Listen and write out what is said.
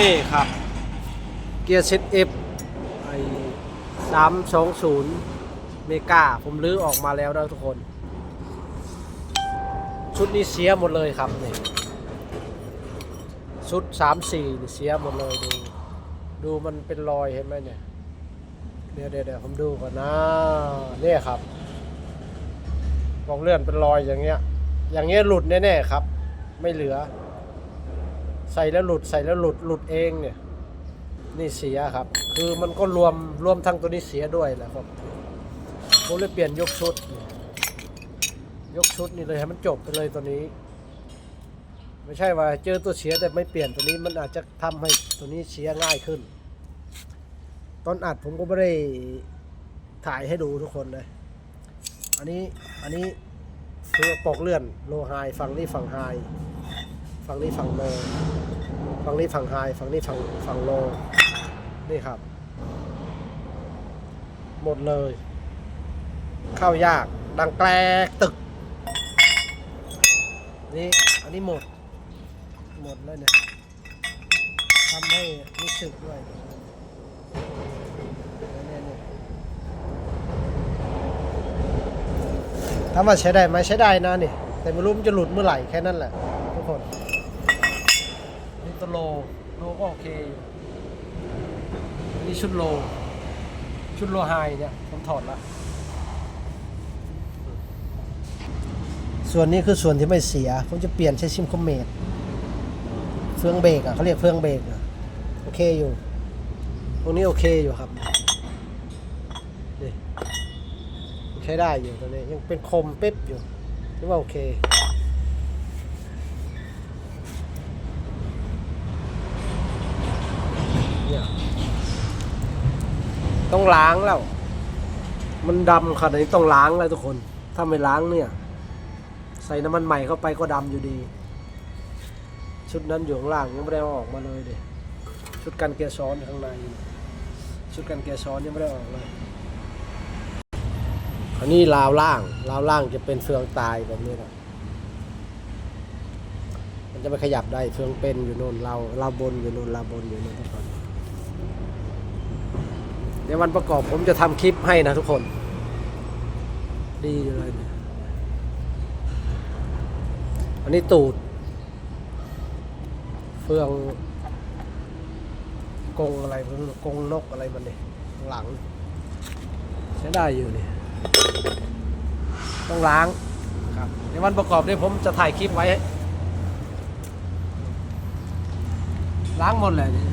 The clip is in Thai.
นี่ครับ เกียร์เซตเอฟไอสามสองศูนย์เมกาผมลื้อออกมาแล้วนะทุกคน ชุดนี้เสียหมดเลยครับนี่ชุดสามสี่เสียหมดเลยดู ดูมันเป็นรอยเห็นไหมเนี่ย เดี๋ยวเดี๋ยวผมดูก่อนนะเนี่ยครับบอกเลื่อนเป็นรอยอย่างเงี้ย อย่างเงี้ยหลุดแน่ๆครับ ไม่เหลือ ใส่แล้วหลุดใส่แล้วหลุดหลุดเองเนี่ย นี่เสียครับ คือมันก็รวมรวมทั้งตัวนี้เสียด้วยแหละครับผมเลยเปลี่ยนยกชุด ยกชุดนี่เลยให้มันจบไปเลยตัวนี้ ไม่ใช่ว่าเจอตัวเสียแต่ไม่เปลี่ยนตัวนี้มันอาจจะทำให้ตัวนี้เสียง่ายขึ้น ตอนอัดผมก็ไม่ได้ถ่ายให้ดูทุกคนเลยอันนี้อันนี้คือปอกเลื่อนโลไฮฝั่งนี้ฝั่งไฮ ฝั่งนี้ฝั่งโลฝั่งนี้ฝั่งไฮฝั่งนี้ฝั่งฝั่งโลนี่ครับ หมดเลย เข้ายาก ดังแกลกตึก นี่ อันนี้หมด หมดเลยเนี่ยทำให้รู้สึกด้วยนี่เนี่ยถามว่าใช้ได้ไหมใช้ได้นะนี่ แต่ไม่รู้มันจะหลุดเมื่อไหร่แค่นั้นแหละทุกคน ตัวโลโลก็โอเคอยู่อันนี่ชุดโล ชุดโลไฮเนี่ยผมถอดละส่วนนี้คือส่วนที่ไม่เสีย ผมจะเปลี่ยนใช้ซิมคอมเมดเฟืองเบรกอะเขาเรียกเฟืองเบรกอะโอเคอยู่ตรงนี้โอเคอยู่ครับนี่ใช้ได้อยู่ตรงนี้ยังเป็นคมเป๊บอยู่ถือว่าโอเค เนี่ย ต้องล้างแล้ว มันดำขนาดนี้ต้องล้างแล้วทุกคน ถ้าไม่ล้างเนี่ย ใส่น้ำมันใหม่เข้าไปก็ดำอยู่ดี ชุดนั้นอยู่ข้างล่างยังไม่ได้ออกมาเลยเด็ชุดกันเกียร์ซ้อนข้างใน ชุดกันเกียร์ซ้อนยังไม่ได้ออกเลยอันนี้ราวล่างราวล่างจะเป็นเฟืองตายแบบนี้นะมันจะไม่ขยับได้เฟืองเป็นอยู่โน่นเราเราบนอยู่โน่นเราบนอยู่โน่นทุกคน ดี๋ยววันประกอบผมจะทำคลิปให้นะทุกคน ดีเลยอันนี้ตูด เฟืองกงอะไรกงนกอะไรมันเนี่ยหลังใช้ได้อยู่นี่ต้องล้างครับในวันประกอบเนี่ยผมจะถ่ายคลิปไว้ ล้างหมดเลยนี่